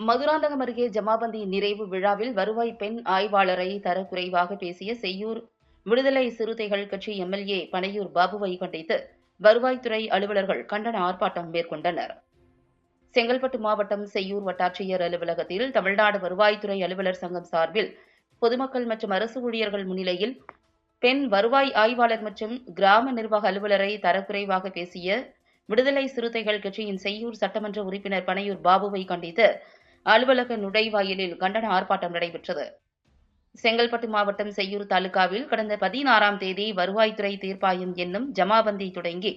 மதுராந்தகம் அருகே ஜமாபந்தி நிறைவு விழாவில் வருவாய் பெண் ஆய்வாளரை தரக்குறைவாக பேசிய செய்யூர் விடுதலை சிறுத்தைகள் கட்சி எம்எல்ஏ பனையூர் பாபுவை கண்டித்து வருவாய்த்துறை அலுவலர்கள் கண்டன ஆர்ப்பாட்டம் மேற்கொண்டனர். செங்கல்பட்டு மாவட்டம் செய்யூர் வட்டாட்சியர் அலுவலகத்தில் தமிழ்நாடு வருவாய்த்துறை அலுவலர் சங்கம் சார்பில் பொதுமக்கள் மற்றும் அரசு ஊழியர்கள் முன்னிலையில் பெண் வருவாய் ஆய்வாளர் மற்றும் கிராம நிர்வாக அலுவலரை தரக்குறைவாக பேசிய விடுதலை சிறுத்தைகள் கட்சியின் செய்யூர் சட்டமன்ற உறுப்பினர் பனையூர் பாபுவை கண்டித்து அலுவலக நுழைவாயிலில் கண்டன ஆர்ப்பாட்டம் நடைபெற்றது. செங்கல்பட்டு மாவட்டம் செய்யூர் தாலுகாவில் கடந்த பதினாறாம் தேதி வருவாய்த்துறை தீர்ப்பாயம் என்னும் ஜமாபந்தி தொடங்கி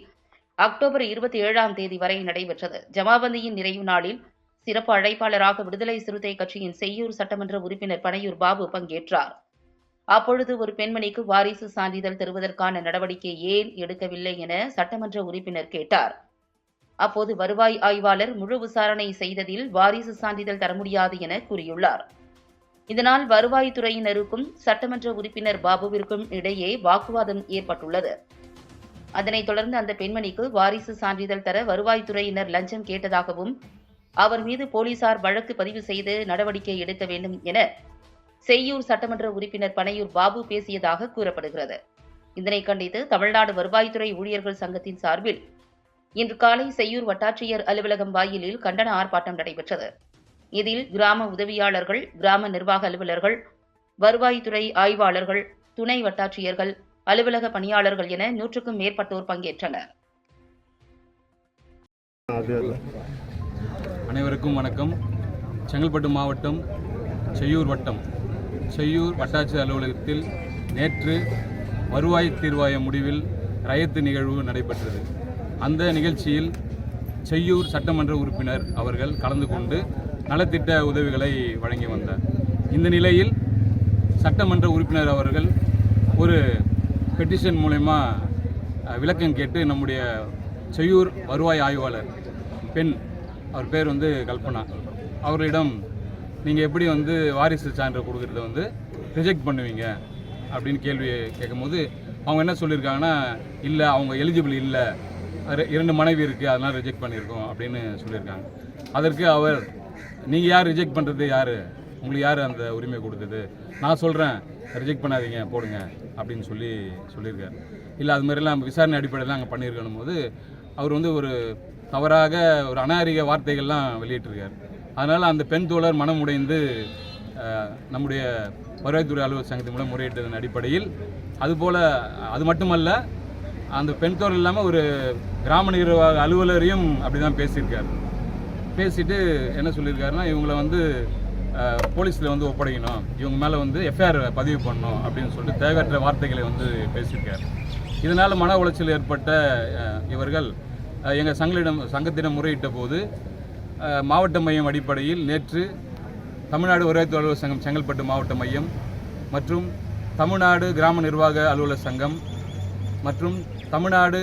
அக்டோபர் இருபத்தி ஏழாம் தேதி வரை நடைபெற்றது. ஜமாபந்தியின் நிறைவு நாளில் சிறப்பு அழைப்பாளராக விடுதலை சிறுத்தை கட்சியின் செய்யூர் சட்டமன்ற உறுப்பினர் பனையூர் பாபு பங்கேற்றார். அப்பொழுது ஒரு பெண்மணிக்கு வாரிசு சான்றிதழ் தருவதற்கான நடவடிக்கை ஏன் எடுக்கவில்லை என சட்டமன்ற உறுப்பினர் கேட்டார். அப்போது வருவாய் ஆய்வாளர் முழு விசாரணை செய்ததில் வாரிசு சான்றிதழ் தர முடியாது என கூறியுள்ளார். இதனால் வருவாய்த்துறையினருக்கும் சட்டமன்ற உறுப்பினர் பாபுவிற்கும் இடையே வாக்குவாதம் ஏற்பட்டுள்ளது. அதனைத் தொடர்ந்து அந்த பெண்மணிக்கு வாரிசு சான்றிதழ் தர வருவாய்த்துறையினர் லஞ்சம் கேட்டதாகவும் அவர் மீது போலீசார் வழக்கு பதிவு செய்து நடவடிக்கை எடுக்க வேண்டும் என செய்யூர் சட்டமன்ற உறுப்பினர் பனையூர் பாபு பேசியதாக கூறப்படுகிறது. இதனை கண்டித்து தமிழ்நாடு வருவாய்த்துறை ஊழியர்கள் சங்கத்தின் சார்பில் இன்று காலை செய்யூர் வட்டாட்சியர் அலுவலகம் வாயிலில் கண்டன ஆர்ப்பாட்டம் நடைபெற்றது. இதில் கிராம உதவியாளர்கள் கிராம நிர்வாக அலுவலர்கள் வருவாய்த்துறை ஆய்வாளர்கள் துணை வட்டாட்சியர்கள் அலுவலக பணியாளர்கள் என நூற்றுக்கும் மேற்பட்டோர் பங்கேற்றனர். அனைவருக்கும் வணக்கம். செங்கல்பட்டு மாவட்டம் செய்யூர் வட்டம் செய்யூர் வட்டாட்சியர் அலுவலகத்தில் நேற்று வருவாய் தீர்வாய முடிவில் ரயத்து நிகழ்வு நடைபெற்றது. அந்த நிகழ்ச்சியில் செய்யூர் சட்டமன்ற உறுப்பினர் அவர்கள் கலந்து கொண்டு நலத்திட்ட உதவிகளை வழங்கி வந்தார். இந்த நிலையில் சட்டமன்ற உறுப்பினர் அவர்கள் ஒரு பெட்டிஷன் மூலயமா விளக்கம் கேட்டு நம்முடைய செய்யூர் வருவாய் ஆய்வாளர் பெண் அவர் பேர் வந்து கல்பனா அவர்களிடம் நீங்கள் எப்படி வந்து வாரிசு சான்று கொடுக்கறத வந்து ரிஜெக்ட் பண்ணுவீங்க அப்படின்னு கேள்வி கேட்கும்போது அவங்க என்ன சொல்லியிருக்காங்கன்னா இல்லை அவங்க எலிஜிபிள் இல்லை. இரண்டு மனைவி இருக்குது அதனால் ரிஜெக்ட் பண்ணியிருக்கோம் அப்படின்னு சொல்லியிருக்காங்க. அதற்கு அவர் நீங்கள் யார் ரிஜெக்ட் பண்ணுறது யார்? உங்களுக்கு யார் அந்த உரிமை கொடுத்தது? நான் சொல்கிறேன் ரிஜெக்ட் பண்ணாதீங்க போடுங்க அப்படின்னு சொல்லி சொல்லியிருக்காரு. இல்லை அது மாதிரிலாம் விசாரணை அடிப்படையில் அங்கே பண்ணியிருக்கணும் போது அவர் வந்து ஒரு தவறாக ஒரு அநாகரிக வார்த்தைகள்லாம் வெளியிட்டிருக்கார். அதனால் அந்த பெண் தோழர் மனம் உடைந்து நம்முடைய வருவாய்த்துறை அலுவலர் சங்கத்தின் மூலம் முறையிட்டதன் அடிப்படையில் அதுபோல் அது மட்டுமல்ல அந்த பெண் தோழர் இல்லாமல் ஒரு கிராம நிர்வாக அலுவலரையும் அப்படி தான் பேசியிருக்கார். பேசிட்டு என்ன சொல்லியிருக்காருன்னா இவங்களை வந்து போலீஸில் வந்து ஒப்படைக்கணும். இவங்க மேலே வந்து எஃப்ஐஆர் பதிவு பண்ணணும் அப்படின்னு சொல்லிட்டு தேவையற்ற வார்த்தைகளை வந்து பேசியிருக்காரு. இதனால் மன உளைச்சல் ஏற்பட்ட இவர்கள் எங்கள் சங்களிடம் சங்கத்திடம் முறையிட்ட போது மாவட்ட மையம் அடிப்படையில் நேற்று தமிழ்நாடு ஒரே அலுவலர் சங்கம் செங்கல்பட்டு மாவட்ட மையம் மற்றும் தமிழ்நாடு கிராம நிர்வாக அலுவலர் சங்கம் மற்றும் தமிழ்நாடு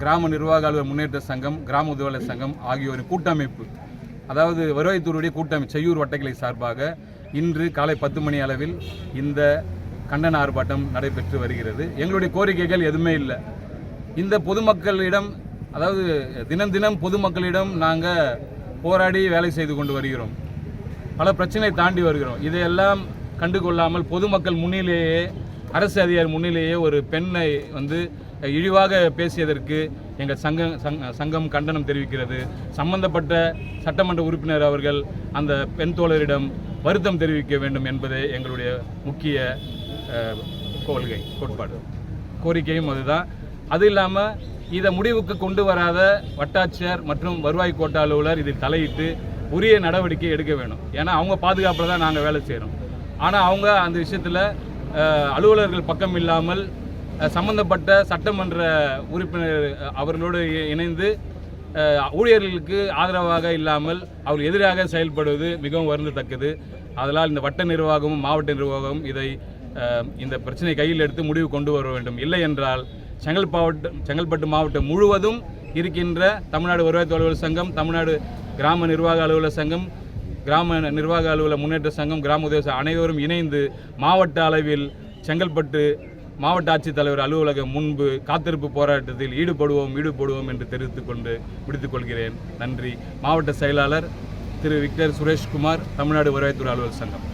கிராம நிர்வாக அலுவலர் முன்னேற்ற சங்கம் கிராம உதவியாளர் சங்கம் ஆகியோரின் கூட்டமைப்பு. அதாவது வருவாய்த்துறையுடைய கூட்டமைப்பு செய்யூர் வட்டக்கிளை சார்பாக இன்று காலை பத்து மணி அளவில் இந்த கண்டன ஆர்ப்பாட்டம் நடைபெற்று வருகிறது. எங்களுடைய கோரிக்கைகள் எதுவுமே இல்லை. இந்த பொதுமக்களிடம் அதாவது தினம் தினம் பொதுமக்களிடம் நாங்கள் போராடி வேலை செய்து கொண்டு வருகிறோம். பல பிரச்சனை தாண்டி வருகிறோம். இதையெல்லாம் கண்டுகொள்ளாமல் பொதுமக்கள் முன்னிலேயே அரசு அதிகாரி முன்னிலேயே ஒரு பெண்ணை வந்து இழிவாக பேசியதற்கு எங்கள் சங்கம் சங்- சங்கம் கண்டனம் தெரிவிக்கிறது. சம்பந்தப்பட்ட சட்டமன்ற உறுப்பினர் அவர்கள் அந்த பெண் தோழரிடம் வருத்தம் தெரிவிக்க வேண்டும் என்பதே எங்களுடைய முக்கிய கொள்கை கோட்பாடு. கோரிக்கையும் அதுதான். அது இல்லாமல் இதை முடிவுக்கு கொண்டு வராத வட்டாட்சியர் மற்றும் வருவாய் கோட்ட அலுவலர் இதில் தலையிட்டு உரிய நடவடிக்கை எடுக்க வேணும். ஏன்னா அவங்க பாதுகாப்பில் தான் நாங்கள் வேலை செய்கிறோம் ஆனால் அவங்க அந்த விஷயத்தில் அலுவலர்கள் பக்கம் இல்லாமல் சம்பந்தப்பட்ட சட்டமன்ற உறுப்பினர் அவர்களோடு இணைந்து ஊழியர்களுக்கு ஆதரவாக இல்லாமல் அவர் எதிராக செயல்படுவது மிகவும் வருந்தத்தக்கது. அதனால் இந்த வட்ட நிர்வாகமும் மாவட்ட நிர்வாகமும் இதை இந்த பிரச்சனை கையில் எடுத்து முடிவு கொண்டு வர வேண்டும். இல்லை என்றால் செங்கல் மாவட்டம் செங்கல்பட்டு மாவட்டம் முழுவதும் இருக்கின்ற தமிழ்நாடு வருவாய் அலுவலர் சங்கம் தமிழ்நாடு கிராம நிர்வாக அலுவலர் சங்கம் கிராம நிர்வாக அலுவலக முன்னேற்ற சங்கம் கிராம உதவி அனைவரும் இணைந்து மாவட்ட அளவில் செங்கல்பட்டு மாவட்ட ஆட்சித்தலைவர் அலுவலகம் முன்பு காத்திருப்பு போராட்டத்தில் ஈடுபடுவோம் ஈடுபடுவோம் என்று தெரிவித்துக் கொண்டு முடித்துக் கொள்கிறேன். நன்றி. மாவட்ட செயலாளர் திரு விக்டர் சுரேஷ்குமார் தமிழ்நாடு வருவாய்த்துறை அலுவலர் சங்கம்.